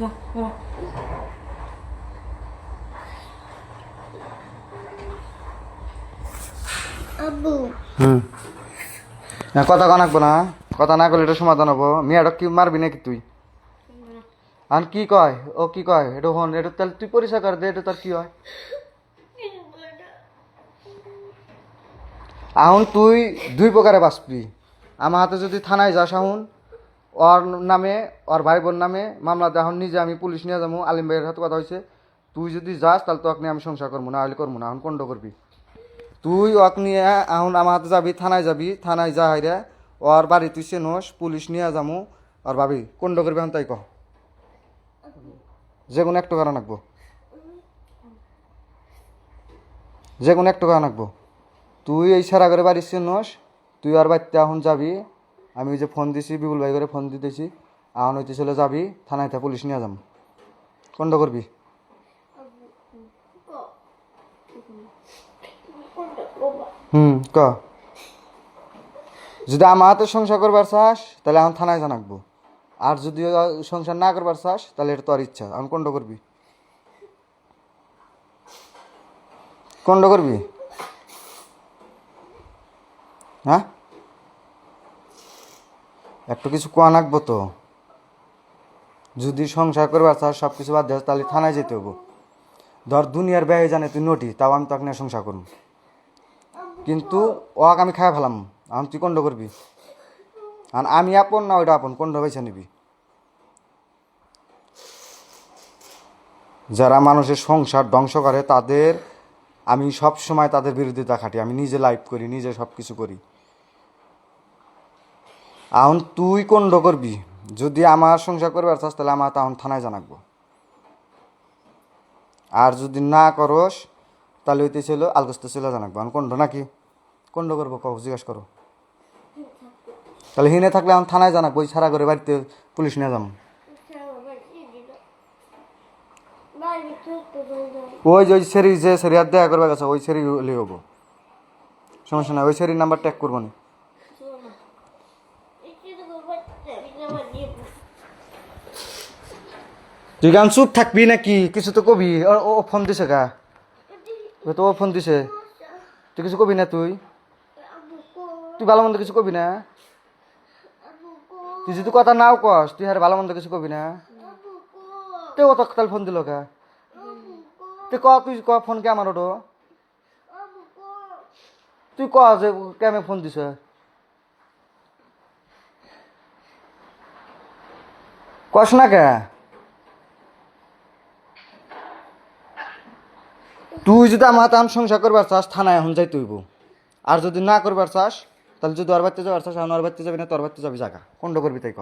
যা। আব্বু হুম। না কথা কন আঁকবো না কথা না করলে এটা সমাধান হব। মেয়েটা কি মারবি নাকি তুই? আন কি কয়? ও কি কয়? এটা হন এটা তাহলে তুই পরিষ্কার কর দে এটা তোর কি হয়? আহুন তুই দুই প্রকারে বাঁচবি। আমার হাতে যদি থানায় যাস আহুন ওর নামে, ওর ভাই বোন নামে মামলা এখন নিজে আমি পুলিশ নিয়ে যাব, আলিম ভাইয়ের হাতে কথা হয়েছে। তুই যদি যাস, তাহলে তোকে নিয়ে আমি সংসার করব, না হলে করব না, এখন কন্ড করবি। তুই ওকে নিয়ে, এখন আমার হাতে যাবি, থানায় যাবি, থানায় যা হাইরে, ওর বাড়ি তুই চেনোস, পুলিশ নিয়ে যাব। আর ভাবি কন্ড করবি এখন তাই কহ যে কোনো একটু কারণ আঁকবো যে কোনো একটু কারণ আঁকবো তুই এই সারা করে বাড়ি চেনোস, তুই আর বাড়িতে এখন যাবি আমি যে ফোন দিছি, বিপুল ভাই করে ফোন দিতেছি। এখন হইতে চলে যাবি, থানায় তা পুলিশ নিয়ে যাব কন্ড করবি? হুম, ক? যদি আমার হাতে সংসার করবার চাস, তাহলে এখন থানায় জানাকবো আর যদি সংসার না করবার চাস, তাহলে এটা তোর ইচ্ছা। এখন কন্ড করবি? কন্ড করবি? হ্যাঁ? একটু কিছু কোয়া নাকবো তো। যদি সংসার করবার চাস সব কিছু বাদ দেওয়া তাহলে থানায় যেতে হব ধর, দুনিয়ার ব্যয় জানে তুই নটি, তাও আমি তোকে নিয়ে সংসার করব কিন্তু ওকে আমি খাই ফেলাম, এখন তুই কন্ড করবি? আর আমি আপন না ওইটা আপন কন্ড বেছে নিবি? যারা মানুষের সংসার ধ্বংস করে, তাদের আমি সব সময় তাদের বিরুদ্ধে খাটি, আমি নিজে লাইভ করি, নিজে সব কিছু করি। এখন তুই কন্ড করবি? যদি আমার সংসার করবার চাস, তাহলে আমার তখন থানায় জানাকবো আর যদি না করস, তাহলে হইতে ছিল আলগস্তে ছিল জানাকবো আমি কন্ড নাকি? কন্ড করব কও, জিজ্ঞাসা করো। তাহলে হিনে থাকলে এখন থানায় জানাকবো ওই ছাড়া করে বাড়িতে পুলিশ নিয়ে যাব। ওই যে, ওই সেরি যে সেরি আর দেখা করবে গেছে, ওই সেরি লিয়ে হব। সমস্যা নাই, ওই সেরির নাম্বার ট্যাগ করব না। তুই গান চুপ থাকবি নাকি? কিছু তো কবি। ও ফোন দিছে গা। তো ও ফোন দিছে। তুই কিছু কবি না তুই? তুই ভালো মন্দ কিছু কবি না? তুই যদি কথা নাও কস, তুই হারে ভালো মন্দ কিছু কবি না? তুই অত কাল ফোন দিল কা তুই ক তুই ক, ফোন কে আমার তুই ক যে কেমে ফোন দিছ? কস না কে? তুই যদি আমার তান সংসার করবার চাস, থানায় এখন যাই তুইব আর যদি না করবার চাস, তাহলে যদি ওর বাড়িতে যাবার চাস, এখন ওর বাড়িতে যাবি না, তোর বাড়িতে যাবি জায়গা কোনটা করবি তাই ক?